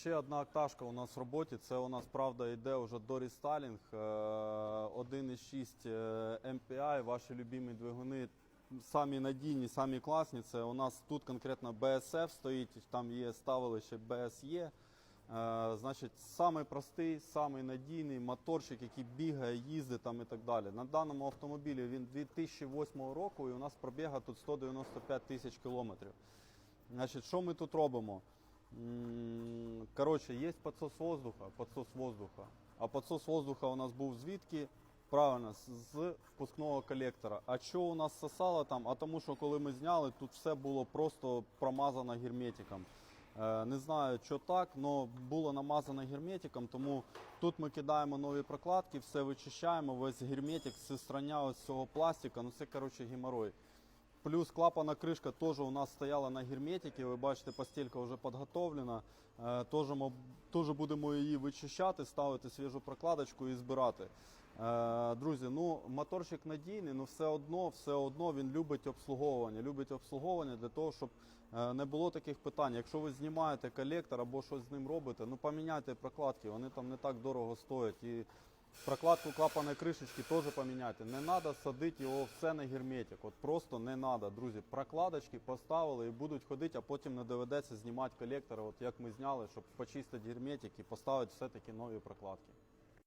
Ще одна окташка у нас в роботі. Це у нас правда йде вже до рестайлінг. Е, 1.6 е, MPI, ваші любимі двигуни. Самі надійні, самі класні. Це у нас тут конкретно BSF стоїть, там є ставилище BSE. Е, значить, самий простий, самий надійний моторчик, який бігає, їздить там і так далі. На даному автомобілі він 2008 року і у нас пробіга тут 195 тисяч кілометрів. Значить, що ми тут робимо? Коротше, є підсос воздуха, підсос воздуха. А підсос воздуха у нас був звідки? Правильно, з- з впускного колектора. А що у нас сосало там? А тому, що коли ми зняли, тут все було просто промазано герметиком. Е, Не знаю, що так, але було намазано герметиком, тому тут ми кидаємо нові прокладки, все вичищаємо, весь герметик, все страня ось цього пластика, ну це коротше геморой. Плюс клапана кришка теж у нас стояла на герметиці. Ви бачите, постілька вже підготовлена. Е, Теж, ми- будемо її вичищати, ставити свіжу прокладочку і збирати. Е, Друзі, ну моторчик надійний, але все одно, все одно він любить обслуговування. Любить обслуговування для того, щоб е, не було таких питань. Якщо ви знімаєте колектор або щось з ним робите, ну поміняйте прокладки, вони там не так дорого стоять. І Прокладку клапаної кришечки теж поміняйте. Не треба садити його все на герметик. От просто не треба, друзі. Прокладочки поставили і будуть ходити, а потім не доведеться знімати колектори, от як ми зняли, щоб почистити герметик і поставити все-таки нові прокладки.